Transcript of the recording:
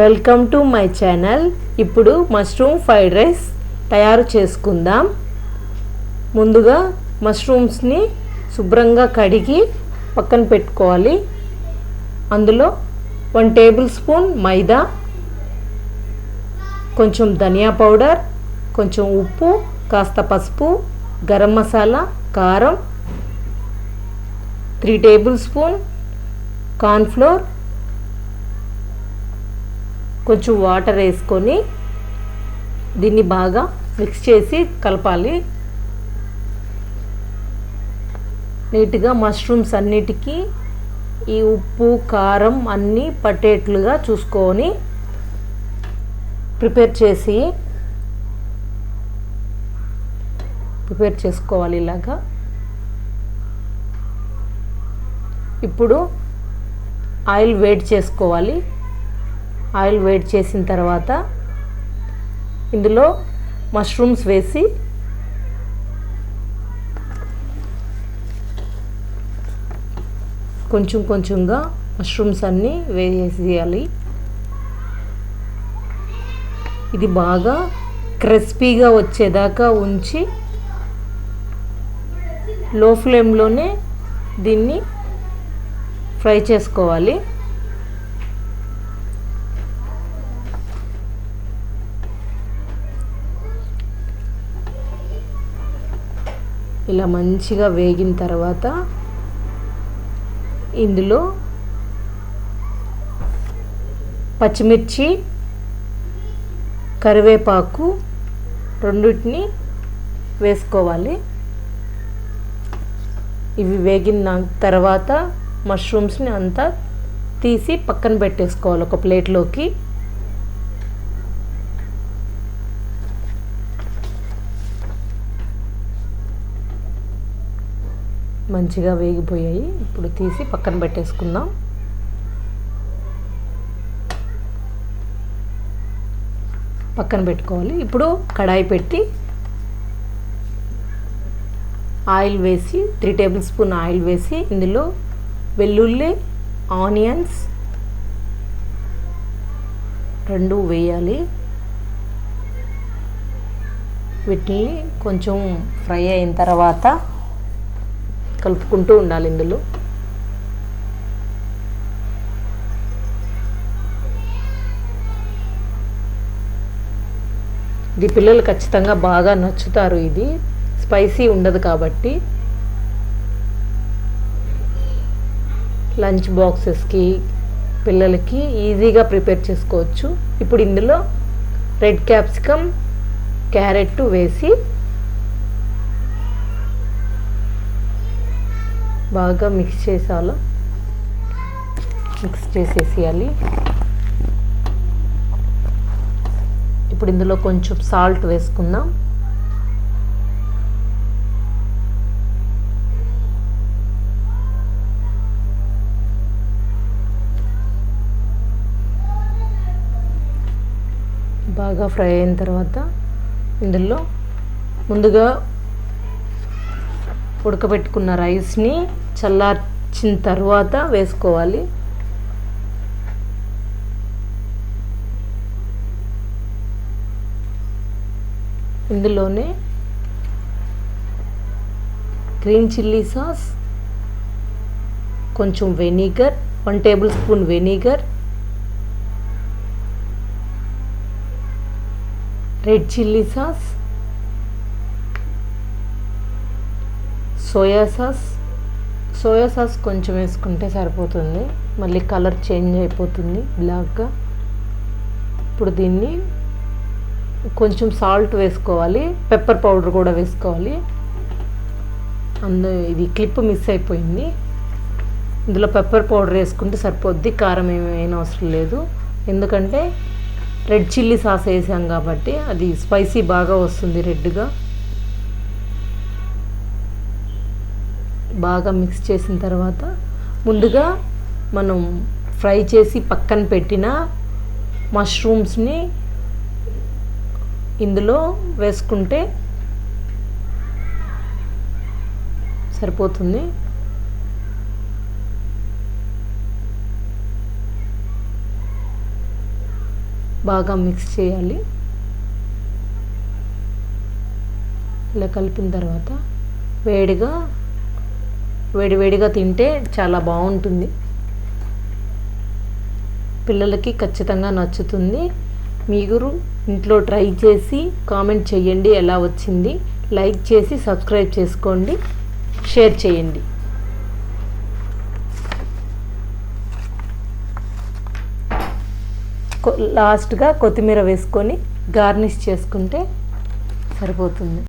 Welcome to my channel. ఇప్పుడు mushroom fried rice తయారు చేసుకుందాం. ముందుగా మష్రూమ్స్ని శుభ్రంగా కడిగి పక్కన పెట్టుకోవాలి. అందులో వన్ టేబుల్ స్పూన్ మైదా కొంచెం ధనియా పౌడర్ కొంచెం ఉప్పు కాస్త పసుపు గరం మసాలా కారం త్రీ టేబుల్ స్పూన్ కార్న్ఫ్లోర్ కొంచెం వాటర్ వేసుకొని దీన్ని బాగా మిక్స్ చేసి కలపాలి. నీట్గా మష్రూమ్స్ అన్నిటికీ ఈ ఉప్పు కారం అన్నీ పట్టేట్లుగా చూసుకొని ప్రిపేర్ చేసి ప్రిపేర్ చేసుకోవాలి ఇలాగా. ఇప్పుడు ఆయిల్ వేడి చేసుకోవాలి. ఆయిల్ వేడి చేసిన తర్వాత ఇందులో మష్రూమ్స్ వేసి కొంచెం కొంచెంగా మష్రూమ్స్ అన్నీ వేసేయాలి. ఇది బాగా క్రిస్పీగా వచ్చేదాకా ఉంచి లో ఫ్లేమ్లోనే దీన్ని ఫ్రై చేసుకోవాలి. ఇలా మంచిగా వేగిన తర్వాత ఇందులో పచ్చిమిర్చి కరివేపాకు రెండింటిని వేసుకోవాలి. ఇవి వేగిన తర్వాత మష్రూమ్స్ని అంతా తీసి పక్కన పెట్టేసుకోవాలి ఒక ప్లేట్లోకి. మంచిగా వేగిపోయాయి. ఇప్పుడు తీసి పక్కన పెట్టేసుకుందాం. పక్కన పెట్టుకోవాలి. ఇప్పుడు కడాయి పెట్టి ఆయిల్ వేసి త్రీ టేబుల్ స్పూన్ ఆయిల్ వేసి ఇందులో వెల్లుల్లి ఆనియన్స్ రెండు వేయాలి. వీటిని కొంచెం ఫ్రై అయిన తర్వాత కలుపుకుంటూ ఉండాలి ఇందులో. ఇది పిల్లలు ఖచ్చితంగా బాగా నచ్చుతారు ఇది. స్పైసీ ఉండదు కాబట్టి. లంచ్ బాక్సెస్కి పిల్లలకి ఈజీగా ప్రిపేర్ చేసుకోవచ్చు. ఇప్పుడు ఇందులో రెడ్ క్యాప్సికమ్ క్యారెట్ వేసి బాగా మిక్స్ చేసాలా మిక్స్ చేసేసేయాలి. ఇప్పుడు ఇందులో కొంచెం సాల్ట్ వేసుకుందాం. బాగా ఫ్రై అయిన తర్వాత ఇందులో ముందుగా ఉడకబెట్టుకున్న రైస్ని చల్లార్చిన తర్వాత వేసుకోవాలి. ఇందులోనే గ్రీన్ చిల్లీ సాస్ కొంచెం vinegar one tablespoon vinegar red chilli sauce soya sauce soya sauce కొంచెం వేసుకుంటే సరిపోతుంది. మళ్ళీ కలర్ చేంజ్ అయిపోతుంది బ్లాక్గా. ఇప్పుడు దీన్ని కొంచెం సాల్ట్ వేసుకోవాలి. పెప్పర్ పౌడర్ కూడా వేసుకోవాలి. అందు ఇది క్లిప్ మిస్ అయిపోయింది. ఇందులో పెప్పర్ పౌడర్ వేసుకుంటే సరిపోద్ది. కారం ఏమైనా అవసరం లేదు. ఎందుకంటే రెడ్ చిల్లీ సాస్ వేసాం కాబట్టి అది స్పైసీ బాగా వస్తుంది రెడ్గా. బాగా మిక్స్ చేసిన తర్వాత ముందుగా మనం ఫ్రై చేసి పక్కన పెట్టిన మష్రూమ్స్ని ఇందులో వేసుకుంటే సరిపోతుంది. బాగా మిక్స్ చేయాలి. ఇలా కలిపిన తర్వాత వేడిగా వేడివేడిగా తింటే చాలా బాగుంటుంది. పిల్లలకి ఖచ్చితంగా నచ్చుతుంది. మీరు ఇంట్లో ట్రై చేసి కామెంట్ చేయండి ఎలా వచ్చింది. లైక్ చేసి సబ్స్క్రైబ్ చేసుకోండి. షేర్ చేయండి. లాస్ట్గా కొత్తిమీర వేసుకొని గార్నిష్ చేసుకుంటే సరిపోతుంది.